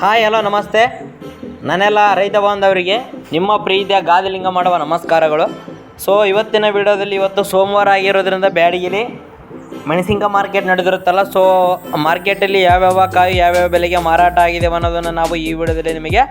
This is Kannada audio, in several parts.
ಹಾಯ್ ಹಲೋ ನಮಸ್ತೆ. ನಾನೆಲ್ಲ ರೈತ ಬಾಂಧವರಿಗೆ ನಿಮ್ಮ ಪ್ರೀತಿಯ ಗಾದಿಲಿಂಗ ಮಾಡುವ ನಮಸ್ಕಾರಗಳು. ಸೊ ಇವತ್ತಿನ ವಿಡಿಯೋದಲ್ಲಿ ಇವತ್ತು ಸೋಮವಾರ ಆಗಿರೋದ್ರಿಂದ ಬ್ಯಾಡಗಿಲಿ ಮೆಣಸಿನ್ಕ ಮಾರ್ಕೆಟ್ ನಡೆದಿರುತ್ತಲ್ಲ ಸೊ ಮಾರ್ಕೆಟಲ್ಲಿ ಯಾವ್ಯಾವ ಕಾಯಿ, ಯಾವ್ಯಾವ ಬೆಲೆಗೆ ಮಾರಾಟ ಆಗಿದೆ ಅನ್ನೋದನ್ನು ನಾವು ಈ ವಿಡಿಯೋದಲ್ಲಿ ನಿಮಗೆ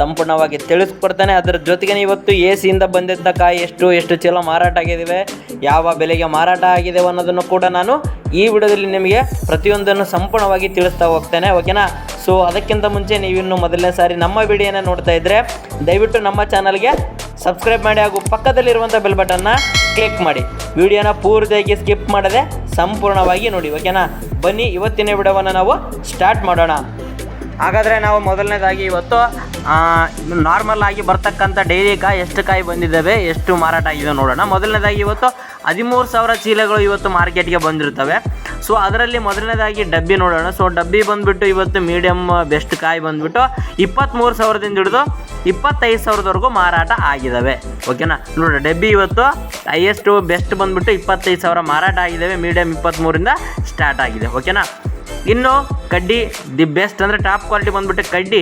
ಸಂಪೂರ್ಣವಾಗಿ ತಿಳಿಸ್ಕೊಡ್ತಾನೆ. ಅದರ ಜೊತೆಗೆ ಇವತ್ತು ಎ ಸಿಯಿಂದ ಬಂದಿದ್ದ ಕಾಯಿ ಎಷ್ಟು ಎಷ್ಟು ಚೀಲ ಮಾರಾಟ ಆಗಿದ್ದಾವೆ ಯಾವ ಬೆಲೆಗೆ ಮಾರಾಟ ಆಗಿದೆ ಅನ್ನೋದನ್ನು ಕೂಡ ನಾನು ಈ ವಿಡಿಯೋದಲ್ಲಿ ನಿಮಗೆ ಪ್ರತಿಯೊಂದನ್ನು ಸಂಪೂರ್ಣವಾಗಿ ತಿಳಿಸ್ತಾ ಹೋಗ್ತೇನೆ, ಓಕೆನಾ? ಸೊ ಅದಕ್ಕಿಂತ ಮುಂಚೆ ನೀವಿನ್ನು ಮೊದಲನೇ ಸಾರಿ ನಮ್ಮ ವಿಡಿಯೋನ ನೋಡ್ತಾ ಇದ್ದರೆ ದಯವಿಟ್ಟು ನಮ್ಮ ಚಾನಲ್ಗೆ ಸಬ್ಸ್ಕ್ರೈಬ್ ಮಾಡಿ ಹಾಗೂ ಪಕ್ಕದಲ್ಲಿರುವಂಥ ಬೆಲ್ ಬಟನ್ನ ಕ್ಲಿಕ್ ಮಾಡಿ. ವಿಡಿಯೋನ ಪೂರ್ತಿಯಾಗಿ ಸ್ಕಿಪ್ ಮಾಡದೆ ಸಂಪೂರ್ಣವಾಗಿ ನೋಡಿ, ಓಕೆನಾ? ಬನ್ನಿ, ಇವತ್ತಿನ ವಿಡಿಯೋವನ್ನು ನಾವು ಸ್ಟಾರ್ಟ್ ಮಾಡೋಣ. ಹಾಗಾದರೆ ನಾವು ಮೊದಲನೇದಾಗಿ ಇವತ್ತು ನಾರ್ಮಲ್ ಆಗಿ ಬರ್ತಕ್ಕಂಥ ಡೈರಿ ಕಾಯಿ, ಎಷ್ಟು ಕಾಯಿ ಬಂದಿದ್ದಾವೆ, ಎಷ್ಟು ಮಾರಾಟ ಆಗಿದೆ ನೋಡೋಣ. ಮೊದಲನೇದಾಗಿ ಇವತ್ತು ಹದಿಮೂರು ಸಾವಿರ ಚೀಲಗಳು ಇವತ್ತು ಮಾರ್ಕೆಟ್ಗೆ ಬಂದಿರ್ತವೆ ಸೊ ಅದರಲ್ಲಿ ಮೊದಲನೇದಾಗಿ ಡಬ್ಬಿ ನೋಡೋಣ. ಸೊ ಡಬ್ಬಿ ಬಂದುಬಿಟ್ಟು ಇವತ್ತು ಮೀಡಿಯಮ್ ಬೆಸ್ಟ್ ಕಾಯಿ ಬಂದುಬಿಟ್ಟು ಇಪ್ಪತ್ತ್ಮೂರು ಸಾವಿರದಿಂದ ಹಿಡಿದು ಇಪ್ಪತ್ತೈದು ಸಾವಿರದವರೆಗೂ ಮಾರಾಟ ಆಗಿದ್ದಾವೆ ಓಕೆನಾ ನೋಡಿ, ಡಬ್ಬಿ ಇವತ್ತು ಹೈಯೆಸ್ಟ್ ಬೆಸ್ಟ್ ಬಂದುಬಿಟ್ಟು ಇಪ್ಪತ್ತೈದು ಸಾವಿರ ಮಾರಾಟ ಆಗಿದ್ದಾವೆ ಮೀಡಿಯಮ್ ಇಪ್ಪತ್ತ್ಮೂರಿಂದ ಸ್ಟಾರ್ಟ್ ಆಗಿದೆ. ಓಕೆನಾ ಇನ್ನು ಕಡ್ಡಿ ದಿ ಬೆಸ್ಟ್ ಅಂದರೆ ಟಾಪ್ ಕ್ವಾಲಿಟಿ ಬಂದುಬಿಟ್ಟು ಕಡ್ಡಿ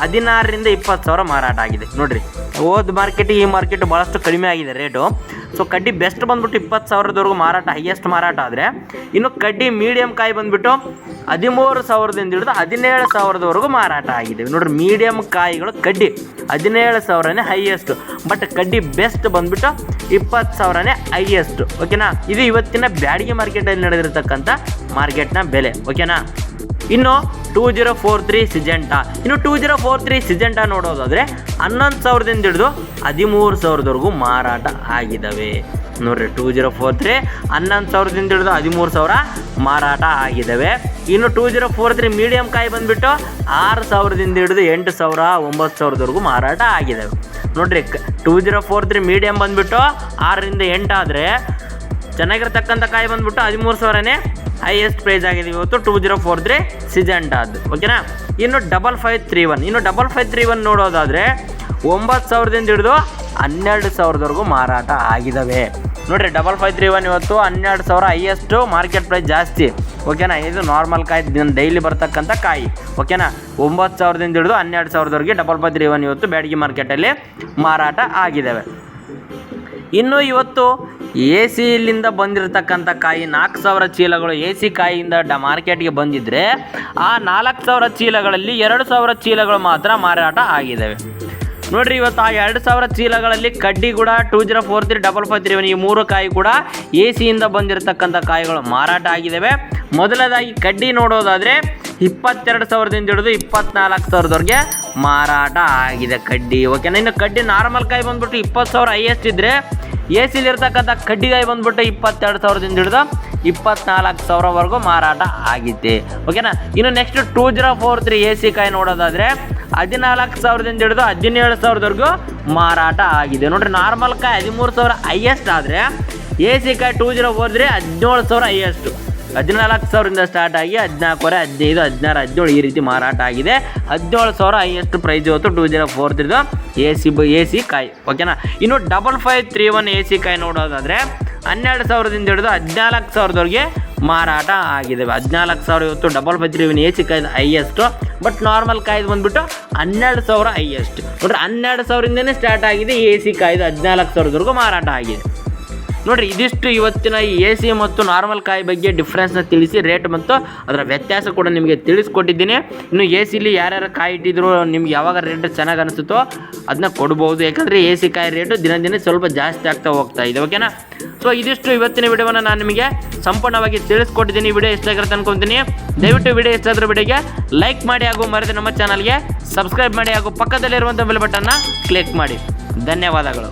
ಹದಿನಾರರಿಂದ ಇಪ್ಪತ್ತು ಸಾವಿರ ಮಾರಾಟ ಆಗಿದೆ. ನೋಡಿರಿ, ಹೋದ ಮಾರ್ಕೆಟ್ ಈ ಮಾರ್ಕೆಟ್ ಭಾಳಷ್ಟು ಕಡಿಮೆ ಆಗಿದೆ ರೇಟು. ಸೊ ಕಡ್ಡಿ ಬೆಸ್ಟ್ ಬಂದ್ಬಿಟ್ಟು ಇಪ್ಪತ್ತು ಸಾವಿರದವರೆಗೂ ಮಾರಾಟ ಹೈಯೆಸ್ಟ್ ಮಾರಾಟ ಆದರೆ, ಇನ್ನು ಕಡ್ಡಿ ಮೀಡಿಯಮ್ ಕಾಯಿ ಬಂದುಬಿಟ್ಟು ಹದಿಮೂರು ಸಾವಿರದಿಂದ ಹಿಡಿದು ಹದಿನೇಳು ಸಾವಿರದವರೆಗೂ ಮಾರಾಟ ಆಗಿದೆ. ನೋಡಿರಿ ಮೀಡಿಯಮ್ ಕಾಯಿಗಳು ಕಡ್ಡಿ ಹದಿನೇಳು ಸಾವಿರನೇ ಹೈಯೆಸ್ಟು ಬಟ್ ಕಡ್ಡಿ ಬೆಸ್ಟ್ ಬಂದ್ಬಿಟ್ಟು ಇಪ್ಪತ್ತು ಸಾವಿರನೇ ಹೈಯೆಸ್ಟು ಓಕೆನಾ ಇದು ಇವತ್ತಿನ ಬ್ಯಾಡಿಗೆ ಮಾರ್ಕೆಟಲ್ಲಿ ನಡೆದಿರ್ತಕ್ಕಂಥ ಮಾರ್ಕೆಟ್ನ ಬೆಲೆ. ಓಕೆನಾ ಇನ್ನು two zero four three Syngenta ಇನ್ನು two zero four three Syngenta ನೋಡೋದಾದರೆ ಹನ್ನೊಂದು ಸಾವಿರದಿಂದ ಹಿಡಿದು ಹದಿಮೂರು ಸಾವಿರದವರೆಗೂ ಮಾರಾಟ ಆಗಿದ್ದಾವೆ ನೋಡ್ರಿ ಟೂ ಜೀರೋ ಫೋರ್ ತ್ರೀ ಹನ್ನೊಂದು ಸಾವಿರದಿಂದ ಹಿಡಿದು ಹದಿಮೂರು ಸಾವಿರ ಮಾರಾಟ ಆಗಿದ್ದಾವೆ ಇನ್ನು two zero four three medium ಕಾಯಿ ಬಂದುಬಿಟ್ಟು ಆರು ಸಾವಿರದಿಂದ ಹಿಡಿದು ಎಂಟು ಸಾವಿರ ಒಂಬತ್ತು ಸಾವಿರದವರೆಗೂ ಮಾರಾಟ ಆಗಿದ್ದಾವೆ ನೋಡ್ರಿ two zero four three medium ಬಂದುಬಿಟ್ಟು ಆರರಿಂದ ಎಂಟು ಆದರೆ ಚೆನ್ನಾಗಿರ್ತಕ್ಕಂಥ ಕಾಯಿ ಬಂದ್ಬಿಟ್ಟು ಹದಿಮೂರು ಸಾವಿರನೇ ಹೈಯೆಸ್ಟ್ ಪ್ರೈಸ್ ಆಗಿದೆ ಇವತ್ತು two zero four three Syngenta ಅದು ಓಕೆನಾ ಇನ್ನು ಡಬಲ್ ಫೈವ್ ತ್ರೀ ಒನ್ ಇನ್ನು ಡಬಲ್ ಫೈವ್ ತ್ರೀ ಒನ್ ನೋಡೋದಾದರೆ ಒಂಬತ್ತು ಸಾವಿರದಿಂದ ಹಿಡಿದು ಹನ್ನೆರಡು ಸಾವಿರದವರೆಗೂ ಮಾರಾಟ ಆಗಿದ್ದಾವೆ ನೋಡಿರಿ ಡಬಲ್ ಫೈವ್ ತ್ರೀ ಒನ್ ಇವತ್ತು ಹನ್ನೆರಡು ಸಾವಿರ ಹೈಯೆಸ್ಟು ಮಾರ್ಕೆಟ್ ಪ್ರೈಸ್ ಜಾಸ್ತಿ. ಓಕೆನಾ ಇದು ನಾರ್ಮಲ್ ಕಾಯಿ ದಿನ ಡೈಲಿ ಬರ್ತಕ್ಕಂಥ ಕಾಯಿ. ಓಕೆನಾ ಒಂಬತ್ತು ಸಾವಿರದಿಂದ ಹಿಡಿದು ಹನ್ನೆರಡು ಸಾವಿರದವರೆಗೆ ಡಬಲ್ ಫೈವ್ ತ್ರೀ ಒನ್ ಇವತ್ತು ಬ್ಯಾಡಗಿ ಮಾರ್ಕೆಟಲ್ಲಿ ಮಾರಾಟ ಆಗಿದ್ದಾವೆ ಇನ್ನು ಇವತ್ತು ಎ ಸಿಲಿಂದ ಬಂದಿರತಕ್ಕಂಥ ಕಾಯಿ ನಾಲ್ಕು ಸಾವಿರ ಚೀಲಗಳು ಎ ಸಿ ಕಾಯಿಯಿಂದ ಡ ಮಾರ್ಕೆಟ್ಗೆ ಬಂದಿದ್ದರೆ ಆ ನಾಲ್ಕು ಸಾವಿರ ಚೀಲಗಳಲ್ಲಿ ಎರಡು ಸಾವಿರ ಚೀಲಗಳು ಮಾತ್ರ ಮಾರಾಟ ಆಗಿದ್ದಾವೆ ನೋಡ್ರಿ ಇವತ್ತು ಆ ಎರಡು ಸಾವಿರ ಚೀಲಗಳಲ್ಲಿ ಕಡ್ಡಿ ಕೂಡ two zero four three double five three ಈ ಮೂರು ಕಾಯಿ ಕೂಡ ಎ ಸಿಯಿಂದ ಬಂದಿರತಕ್ಕಂಥ ಕಾಯಿಗಳು ಮಾರಾಟ ಆಗಿದ್ದಾವೆ ಮೊದಲದಾಗಿ ಕಡ್ಡಿ ನೋಡೋದಾದರೆ ಇಪ್ಪತ್ತೆರಡು ಸಾವಿರದಿಂದ ಹಿಡಿದು ಇಪ್ಪತ್ನಾಲ್ಕು ಸಾವಿರದವರೆಗೆ ಮಾರಾಟ ಆಗಿದೆ ಕಡ್ಡಿ. ಓಕೆನಾ ಇನ್ನು ಕಡ್ಡಿ ನಾರ್ಮಲ್ ಕಾಯಿ ಬಂದ್ಬಿಟ್ಟು ಇಪ್ಪತ್ತು ಸಾವಿರ ಹೈಯೆಸ್ಟ್ ಇದ್ದರೆ ಎ ಸಿಲಿರ್ತಕ್ಕಂಥ ಕಡ್ಡಿಗಾಯಿ ಬಂದ್ಬಿಟ್ಟು ಇಪ್ಪತ್ತೆರಡು ಸಾವಿರದಿಂದ ಹಿಡಿದು ಇಪ್ಪತ್ನಾಲ್ಕು ಸಾವಿರವರೆಗೂ ಮಾರಾಟ ಆಗಿದೆ. ಓಕೆನಾ ಇನ್ನು next two zero four three A C ಕಾಯಿ ನೋಡೋದಾದರೆ ಹದಿನಾಲ್ಕು ಸಾವಿರದಿಂದ ಹಿಡಿದು ಹದಿನೇಳು ಸಾವಿರದವರೆಗೂ ಮಾರಾಟ ಆಗಿದೆ. ನೋಡಿರಿ ನಾರ್ಮಲ್ ಕಾಯಿ ಹದಿಮೂರು ಸಾವಿರ ಹೈಯೆಸ್ಟ್ ಆದರೆ ಎ ಸಿ ಕಾಯಿ ಟೂ ಜೀರೋ ಫೋರ್ ತ್ರೀ ಹದಿನೇಳು ಸಾವಿರ ಹೈಯೆಸ್ಟು ಹದಿನಾಲ್ಕು ಸಾವಿರದಿಂದ ಸ್ಟಾರ್ಟ್ ಆಗಿ ಹದಿನಾಲ್ಕುವರೆ, ಹದಿನೈದು, ಹದಿನಾರು, ಹದಿನೇಳು ಈ ರೀತಿ ಮಾರಾಟ ಆಗಿದೆ. ಹದಿನೇಳು ಸಾವಿರ ಹೈಯೆಸ್ಟ್ ಪ್ರೈಸ್ ಇವತ್ತು ಟೂ ಜೀರೋ ಫೋರ್ ತ್ರೀದು ಎ ಸಿ ಬ ಎ ಸಿ ಕಾಯಿ. ಓಕೆನಾ ಇನ್ನು double five three one A C ಕಾಯಿ ನೋಡೋದಾದರೆ ಹನ್ನೆರಡು ಸಾವಿರದಿಂದ ಹಿಡಿದು ಹದಿನಾಲ್ಕು ಸಾವಿರದವರೆಗೆ ಮಾರಾಟ ಆಗಿದೆ. ಹದಿನಾಲ್ಕು ಸಾವಿರ ಇವತ್ತು ಡಬಲ್ ಒನ್ ಎ ಸಿ ಕಾಯ್ದು ಹೈಯೆಸ್ಟು ಬಟ್ ನಾರ್ಮಲ್ ಕಾಯ್ದು ಬಂದುಬಿಟ್ಟು ಹನ್ನೆರಡು ಸಾವಿರ ಹೈಯೆಸ್ಟ್ ನೋಡ್ರಿ ಹನ್ನೆರಡು ಸಾವಿರದಿಂದನೇ ಸ್ಟಾರ್ಟ್ ಆಗಿದೆ ಎ ಸಿ ಕಾಯ್ದು ಹದಿನಾಲ್ಕು ಸಾವಿರದವರೆಗೂ ಮಾರಾಟ ಆಗಿದೆ. ನೋಡಿರಿ, ಇದಿಷ್ಟು ಇವತ್ತಿನ ಈ ಎ ಸಿ ಮತ್ತು ನಾರ್ಮಲ್ ಕಾಯಿ ಬಗ್ಗೆ ಡಿಫ್ರೆನ್ಸ್ನ ತಿಳಿಸಿ ರೇಟ್ ಮತ್ತು ಅದರ ವ್ಯತ್ಯಾಸ ಕೂಡ ನಿಮಗೆ ತಿಳಿಸ್ಕೊಟ್ಟಿದ್ದೀನಿ. ಇನ್ನು ಎ ಸಿಲಿ ಯಾರ್ಯಾರು ಕಾಯಿ ಇಟ್ಟಿದ್ರು, ನಿಮ್ಗೆ ಯಾವಾಗ ರೇಟ್ ಚೆನ್ನಾಗಿ ಅನಿಸುತ್ತೋ ಅದನ್ನ ಕೊಡ್ಬೋದು. ಯಾಕಂದರೆ ಎ ಸಿ ಕಾಯಿ ರೇಟು ದಿನ ದಿನ ಸ್ವಲ್ಪ ಜಾಸ್ತಿ ಆಗ್ತಾ ಹೋಗ್ತಾ ಇದೆ ಓಕೆನಾ ಸೊ ಇದಿಷ್ಟು ಇವತ್ತಿನ ವಿಡಿಯೋವನ್ನು ನಾನು ನಿಮಗೆ ಸಂಪೂರ್ಣವಾಗಿ ತಿಳಿಸ್ಕೊಟ್ಟಿದ್ದೀನಿ. ವಿಡಿಯೋ ಇಷ್ಟ ಆಗಿರುತ್ತೆ ಅನ್ಕೊತೀನಿ. ದಯವಿಟ್ಟು ವಿಡಿಯೋ ಇಷ್ಟ ಆದ್ರೆ ವಿಡಿಯೋಗೆ ಲೈಕ್ ಮಾಡಿ ಹಾಗೂ ಮರೆತು ನಮ್ಮ ಚಾನಲ್ಗೆ ಸಬ್ಸ್ಕ್ರೈಬ್ ಮಾಡಿ ಹಾಗೂ ಪಕ್ಕದಲ್ಲಿರುವಂಥ ಬೆಲ್ ಬಟನ್ನ ಕ್ಲಿಕ್ ಮಾಡಿ. ಧನ್ಯವಾದಗಳು.